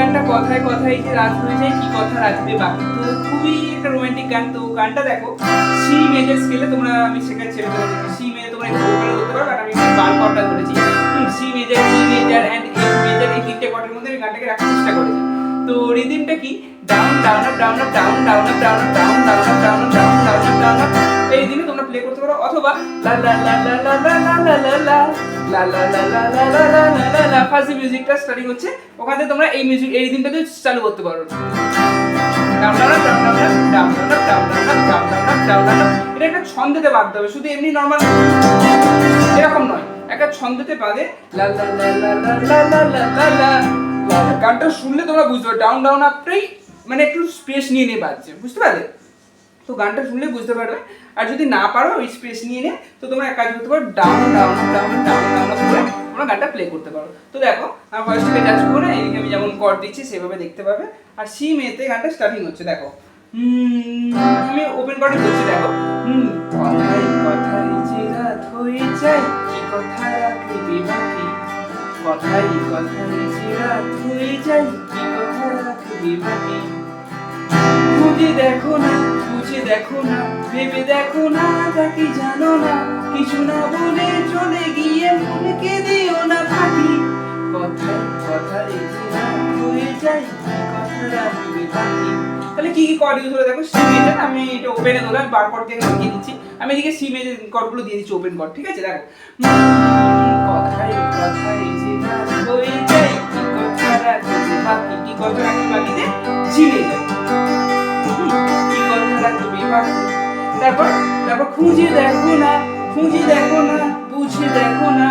গানটা কথায় কথায় যে রাত হয়ে যায় কি কথা রাখবে বাকি তো খুবই একটা রোমান্টিক গান। তো গানটা দেখো সি মেজর স্কেলে তোমরা আমি শেখাচ্ছি আমি তোমাদেরকে সি মেজর তোমরা একটু ভোকালে ধরতে পারো আর আমি বার কর্ডটা ধরেছি। C major C major and F major এই তিনটে কর্ডের মধ্যে আমি গানটাকে রাখার চেষ্টা করেছি। তো রিদিমটা কি? Down down up down up down down up down up down down up down up down up down up এই রিদিমে তোমরা প্লে করতে পারো, অথবা লা লা লা লা লা ফার্স্ট মিউজিকটা স্টার্টিং হচ্ছে ওখান তোমরা এই মিউজিক এই রিদিমটাকে চালু করতে পারো এটা একটা ছন্দেতে বাঁধতে হবে শুধু এমনি নর্মাল এরকম নয় একটা ছন্দেতে বাঁধে গানটা শুনলে তোমরা বুঝতে পারো ডাউন ডাউন আপটাই মানে একটু স্পেস নিয়ে নিয়ে বাজছে বুঝতে পারলে তো গানটা শুনলে বুঝতে পারবে আর যদি না পারো ওই স্পেস নিয়ে নে তো তোমরা এক কাজ করতে পারো down down down down down করে তোমরা গানটা প্লে করতে পারো তো দেখো আমার ভয়েসটাকে টাচ করে এদিকে আমি যেমন কর দিচ্ছি সেভাবে দেখতে পাবে আর সি মেতে গানটা স্টার্টিং হচ্ছে দেখো আমি ওপেন করে বলছি দেখো কথাই কথাই যে রাত হয়ে যায় কি কথা রাখবি বাকি কথাই কথাই যে রাত হয়ে যায় কি কথা রাখবি বাকি খুঁজে দেখো না খুঁজে দেখো না, ভেবে দেখো না, তাকে জানো না। কিছু না বলে চলে গিয়ে মনকে দিও না ফাঁকি কথায় কথায় যে রাত হয়ে যায় কি কথা রাখবে তাহলে কি কি কর্ড ইউজ দেখো? সি আমি এটা ওপেনে ধরে আমি বার কর্ড দিয়ে লিখে দিচ্ছি। আমি এদিকে সি মেজর দিয়ে দিচ্ছি ওপেন কর্ড ঠিক আছে? দেখো। যে রাত হয়ে কি কথা রাখবে বাকি? কি কথা রাখবে কি কথা তারপর তারপর খুঁজে দেখো না, খুঁজে দেখো না, বুঝে দেখো না।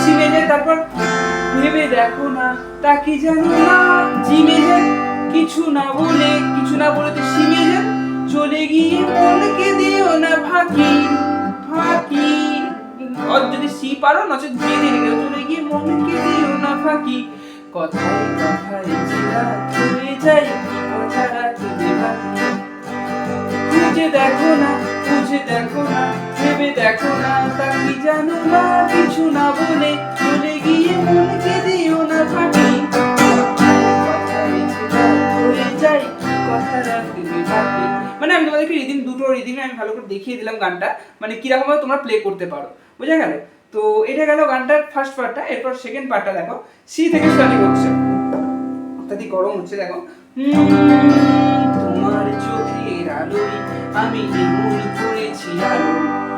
সি মেজর তারপর ভেবে দেখো না তাকে জানো না জি মেজর কিছু না বলে, কিছু না বলে তো সি মেজর চলে গিয়ে মনকে দিও না ফাঁকি ফাঁকি। যদি সি পারো নচেত জি দিয়ে দাও। চলে গিয়ে মনকে দিও না ফাঁকি। কথায় কথায় যে রাত হয়ে যায় কি কথা রাখবে বাকি খুঁজে দেখো না, খুঁজে দেখো না, ভেবে দেখো না, তা কি জানো না কিছু না বলে চলে গিয়ে মনকে দিও না বাকি মানে আমি তোমাদেরকে রিদিম, দুটো রিদিমে আমি ভালো করে দেখিয়ে দিলাম গানটা। মানে কীরকম ভাবে তোমরা প্লে করতে পারো। বোঝা গেল? তো এটা গেল গানটার ফার্স্ট পার্টটা এরপর সেকেন্ড পার্টটা দেখো। সি থেকে স্টার্টিং হচ্ছে অত্যাধিক গরম হচ্ছে, দেখো। তোমার চোখের আলোয় আমি এমন করেছি আলো,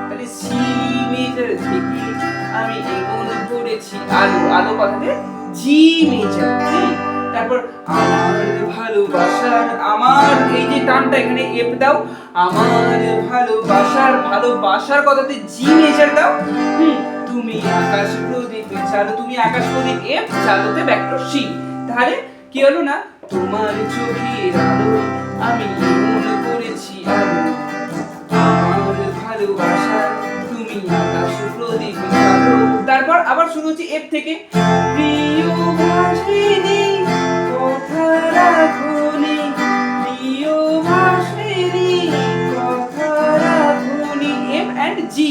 তাহলে সি থেকে আমি এমন করেছি আলো আলো কথাতে জি মেজর তারপর আমার ভালোবাসার, আমার এই যে টানটা এখানে এফ দাও, আমার ভালোবাসার ভালোবাসার কথাতে জি মেজর দাও। হুম, তুমি আকাশ প্রদীপ চালো, তুমি আকাশ প্রদীপ এফ চালোতে ব্যাকটো সি তাহলে কি হলো না? তোমার চোখের আলো আমি মন করেছি আবার শুরু হচ্ছে এফ থেকে। প্রিয় এফ অ্যান্ড জি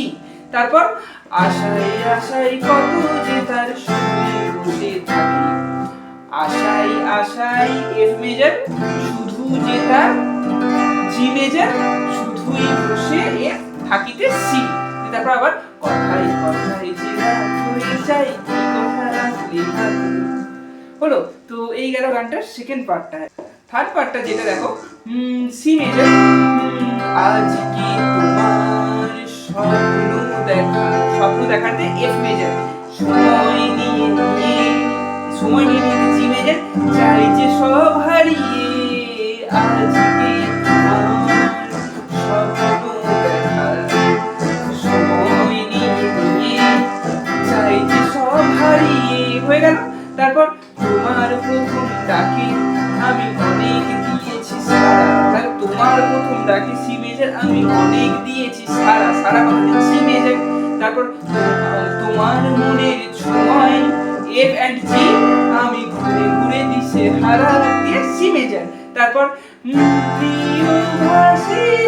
তারপর আশায় আশায় কত যে তার আশাই আশাই এফ মেজর শুধু যেটা জি মেজর শুধুই বসে এফ থাকিতে সি তারপর আবার কথাই কথাই যে হলো, তো এই গেল গানটার সেকেন্ড পার্টটা থার্ড পার্টটা যেটা দেখো সি মেজর আজকে তোমার স্বপ্ন দেখা, স্বপ্ন দেখাতে এফ মেজর সময় নিয়ে নিয়ে, সময় নিয়ে নিয়ে জি মেজর চাই যে সব হয়ে গেল। তারপর তোমার প্রথম ডাকে আমি অনেক দিয়েছি সারা। তোমার প্রথম ডাকে সি মেজর আমি অনেক দিয়েছি সারা। সারা মানে সি মেজর। তারপর তোমার- মনের ছোঁয়ায় এফ অ্যান্ড জি আমি ঘুরে ঘুরে দিশে হারা দিয়ে সি মেজর। তারপর প্রিয় ভাসিনী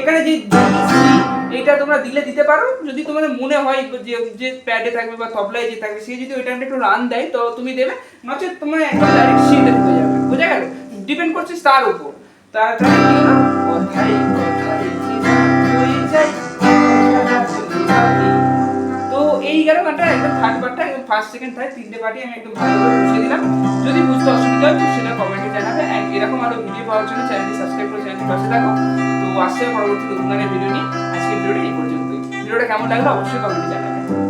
এখানে যে এটা তোমরা দিলে দিতে পারো। যদি তোমাদের মনে হয় যে যে প্যাডে থাকবে বা তবলায় যে থাকবে, সে যদি ওই টাইমটা একটু রান দেয়, তো তুমি দেবে। নচেত তোমার একদম ডাইরেক্ট সিতে ঢুকে যাবে। বোঝা গেল? ডিপেন্ড করছে তার উপর। তার তো এই গেল গানটা একদম থার্ড পার্টটা একদম ফার্স্ট সেকেন্ড থার্ড তিনটে পার্টি আমি একদম ভালো করে বুঝিয়ে দিলাম। যদি বুঝতে অসুবিধা হয় সেটা কমেন্টে জানাবে। অ্যান্ড এরকম আরও ভিডিও পাওয়ার জন্য চ্যানেলটি সাবস্ক্রাইব করে চ্যানেলটি পাশে থাকো। তো আসছে পরবর্তী নতুন গানের ভিডিও নিয়ে। আজকে ভিডিওটা এই পর্যন্তই। ভিডিওটা কেমন লাগল অবশ্যই কমেন্টে জানাবে।